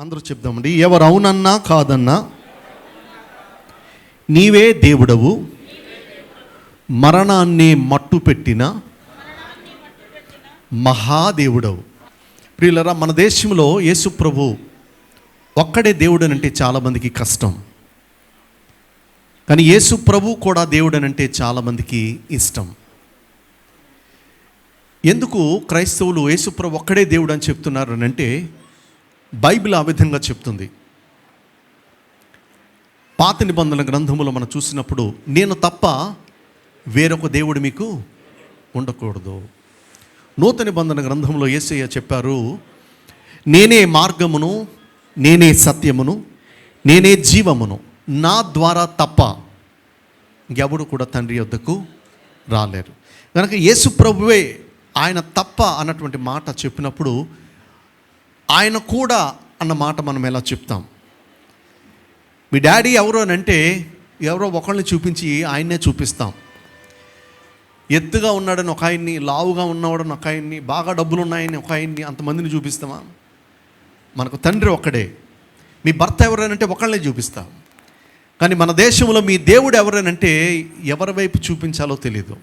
అందరూ చెప్దామండి. ఎవరు అవునన్నా కాదన్నా నీవే దేవుడవు. మరణాన్ని మట్టు పెట్టిన మహాదేవుడవు. ప్రియులరా మన దేశంలో యేసు ప్రభు ఒక్కడే దేవుడనంటే చాలామందికి కష్టం. కానీ యేసు ప్రభు కూడా దేవుడనంటే చాలామందికి ఇష్టం. ఎందుకు క్రైస్తవులు యేసుప్రభు ఒక్కడే దేవుడు అని చెప్తున్నారు అని అంటే బైబిల్ ఆ విధంగా చెప్తుంది. పాత నిబంధనల గ్రంథములో మనం చూసినప్పుడు నేను తప్ప వేరొక దేవుడు మీకు ఉండకూడదు. నూతన నిబంధన గ్రంథంలో ఏసయ్య చెప్పారు నేనే మార్గమును నేనే సత్యమును నేనే జీవమును నా ద్వారా తప్ప ఎవడు కూడా తండ్రి వద్దకు రాలేరు. కనుక యేసు ప్రభువే ఆయన తప్ప అన్నటువంటి మాట చెప్పినప్పుడు ఆయన కూడా అన్న మాట మనం ఎలా చెప్తాం? మీ డాడీ ఎవరు అని అంటే ఎవరో ఒకళ్ళని చూపించి ఆయన్నే చూపిస్తాం. ఎత్తుగా ఉన్నాడని ఒక ఆయన్ని లావుగా ఉన్నవాడని ఒక ఆయన్ని బాగా డబ్బులు ఉన్నాయని ఒక ఆయన్ని అంతమందిని చూపిస్తామా? మనకు తండ్రి ఒక్కడే. మీ భర్త ఎవరైనంటే ఒకళ్ళనే చూపిస్తాం. కానీ మన దేశంలో మీ దేవుడు ఎవరనంటే ఎవరి వైపు చూపించాలో తెలియదు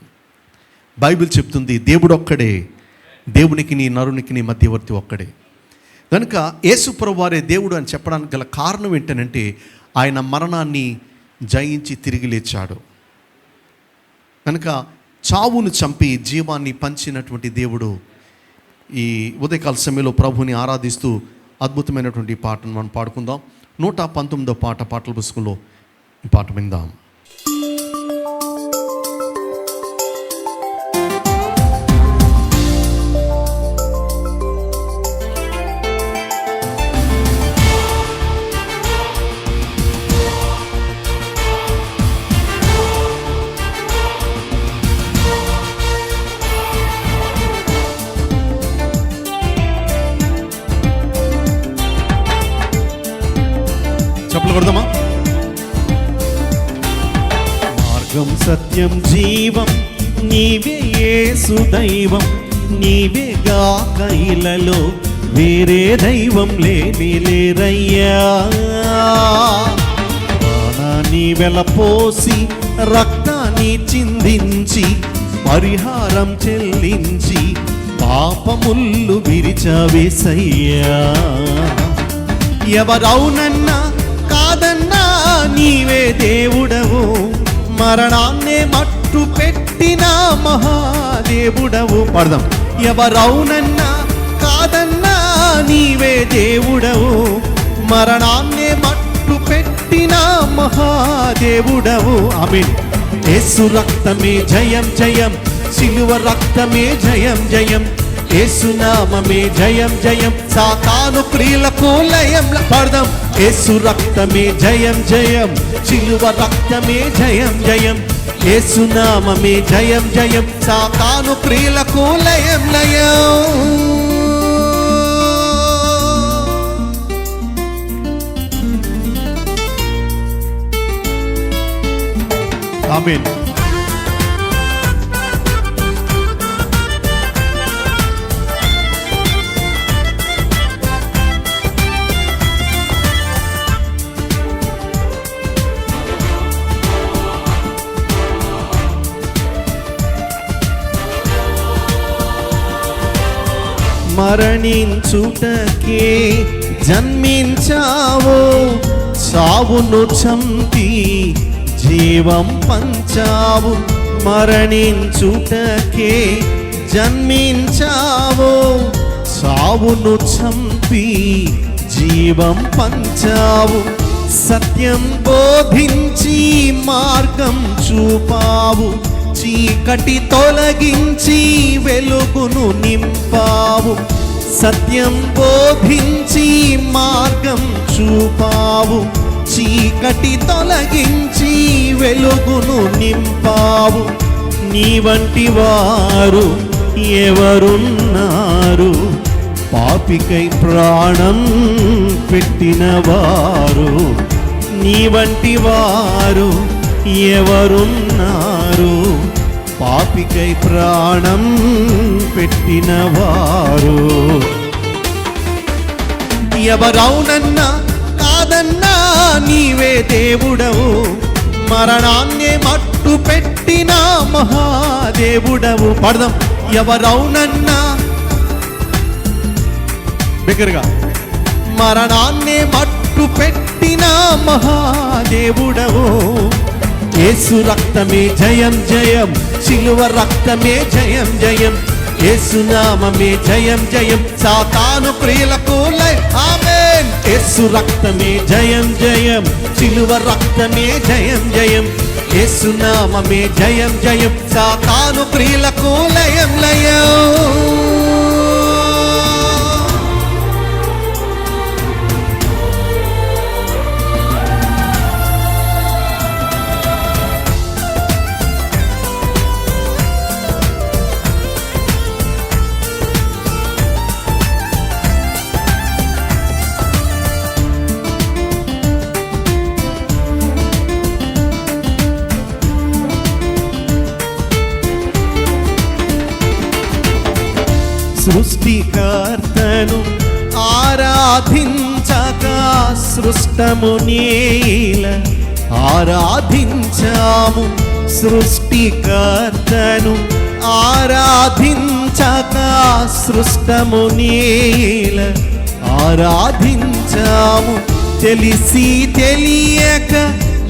బైబిల్ చెప్తుంది దేవుడు ఒక్కడే. దేవునికి నీ నరునికి నీ మధ్యవర్తి ఒక్కడే. కనుక యేసుప్రభు వారే దేవుడు అని చెప్పడానికి గల కారణం ఏంటనంటే ఆయన మరణాన్ని జయించి తిరిగి లేచాడు. కనుక చావును చంపి జీవాన్ని పంచినటువంటి దేవుడు ఈ ఉదయకాల సమయంలో ప్రభుని ఆరాధిస్తూ అద్భుతమైనటువంటి పాటను మనం పాడుకుందాం. నూట పంతొమ్మిదో పాట పాటల పుస్తకంలో ఈ పాట విందాం. చెప్పలు కొడదామా? మార్గం సత్యం జీవం నీవే యేసు దైవం నీవే గాక ఇలలో వేరే దైవం లేని లేరయ్యా. ప్రాణాన్ని వెలపోసి రక్తాన్ని చిందించి పరిహారం చెల్లించి పాపముళ్ళు విరిచవేసయ్యా. ఎవరవునన్నా నీవే దేవుడవు. మరణాన్నే మట్టు పెట్టిన మహాదేవుడవు. పడదాం. ఎవరవునన్నా కాదన్నా నీవే దేవుడవు. మరణాన్నే మట్టు పెట్టిన మహాదేవుడవు. అమీన్ యేసు రక్తమే జయం జయం. సిలువ రక్తమే జయం జయం. ఏసునామమే జయం జయం. సాతాను ప్రియులకు లయం పడదాం. ఏసు రక్తమే జయం జయం. చిలువ రక్తమే జయం జయం. ఏసునామమే జయం జయం. సాతాను ప్రియులకు లయం లయం ఆమేన్. మరణించుటకే జన్మించావు. సావును చంపి జీవం పంచావు. మరణించుటకే జన్మించావు. సావును చంపి జీవం పంచావు. సత్యం బోధించి మార్గం చూపావు. చీకటి తొలగించి వెలుగును నింపావు. సత్యం బోధించి మార్గం చూపావు. చీకటి తొలగించి వెలుగును నింపావు. నీ వంటి వారు ఎవరున్నారు? పాపికై ప్రాణం పెట్టిన వారు నీ వంటి వారు ఎవరున్నారు? పాపికై ప్రాణం పెట్టిన వారు ఎవరవునన్నా కాదన్నా నీవే దేవుడవు. మరణాన్నే మట్టు పెట్టిన మహాదేవుడవు. పడదాం. ఎవరవునన్నా బిగ్గరగా. మరణాన్నే మట్టు పెట్టిన మహాదేవుడవు. ఏసు రక్తమే జయం జయం. శిలువ రక్తమే జయం జయం. యేసు జయం జయం. సాతాను ప్రియులకు లై ఆమేన్. రక్తమే జయం జయం. శిలువ రక్తమే జయం జయం. యేసు జయం జయం. సాతాను ప్రియులకు లయం లయం. సృష్టికర్తను ఆరాధించక సృష్టము నీల. ఆరాధించాము సృష్టికర్తను ఆరాధించక సృష్టము నేల. ఆరాధించాము తెలిసి తెలియక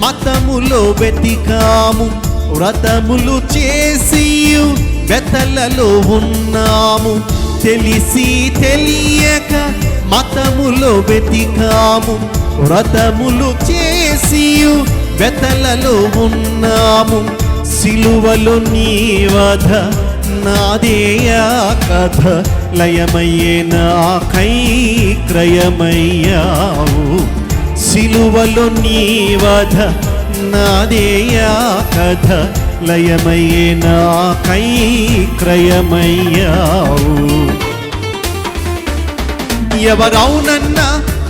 మతములో వెతికాము వ్రతములు చేసి వెతలలో ఉన్నాము. తెలిసి తెలియక మతములో వెతికాము వ్రతములు చేసి వెతలలో ఉన్నాము. సిలువలు నీ వధ నాదేయా కథ. లయమయ్యే నాకై క్రయమయ్యావు. సిలువలు నీ వధ నాదేయా కథ. లయమయ్యే నాకై క్రయమయ్యావు. ఎవరవునన్నా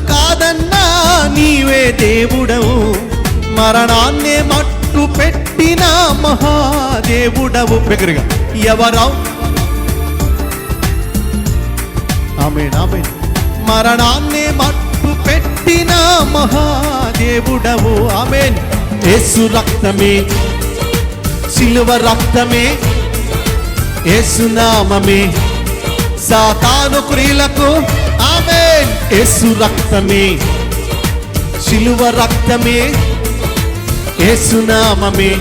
కాదన్నా నీవే దేవుడవు. మరణాన్నే మట్టు పెట్టిన మహాదేవుడవు. బిగ్గరగా ఎవరవు? ఆమె ఆమె మరణాన్నే మట్టు పెట్టిన మహాదేవుడవు. ఆమెన్. యేసు రక్తమే సిలువ రక్తమే యేసు నామమే. సాతాను క్రియలకు ఆమెన్ యేసు రక్తమే. శిలువ రక్తమే. యేసు నామమే.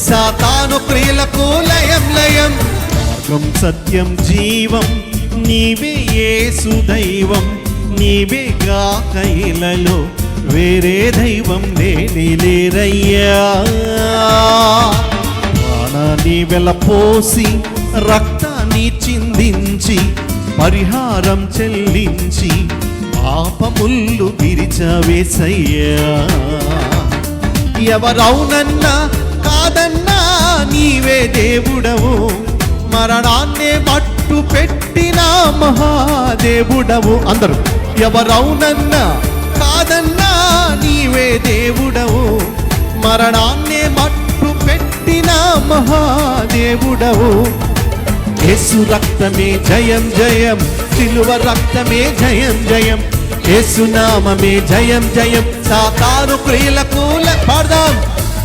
సాతాను క్రియలకు లయం లయం. మార్గం సత్యం జీవం నీవే యేసు దైవం. నీవే గాకైలలో వేరే దైవం లేని లేరయ్యా. ప్రాణాన్ని వెలపోసి రక్తాన్ని చిందించి పరిహారం చెల్లించి పాపముళ్ళు విరిచవేసయ్యా. ఎవరవునన్నా కాదన్నా నీవే దేవుడవు మరణాన్నే మట్టు పెట్టిన మహాదేవుడవు. అందరూ ఎవరవునన్నా కాదన్నా నీవే దేవుడవు మరణాన్నే మట్టు పెట్టిన మహాదేవుడవు. యేసు రక్తమే జయం జయం. సిలువ రక్తమే జయం జయం. యేసు నామమే జయం జయం. సాతాను క్రియలకు పాడదాం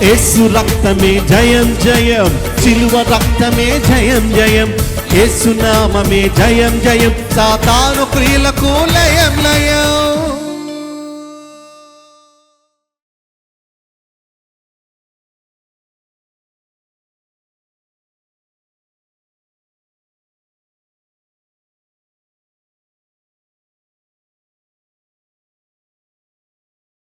యేసు రక్తమే జయం జయం. సిలువ రక్తమే జయం జయం. యేసు నామమే జయం జయం. సాతాను క్రియలకు లయం లయం.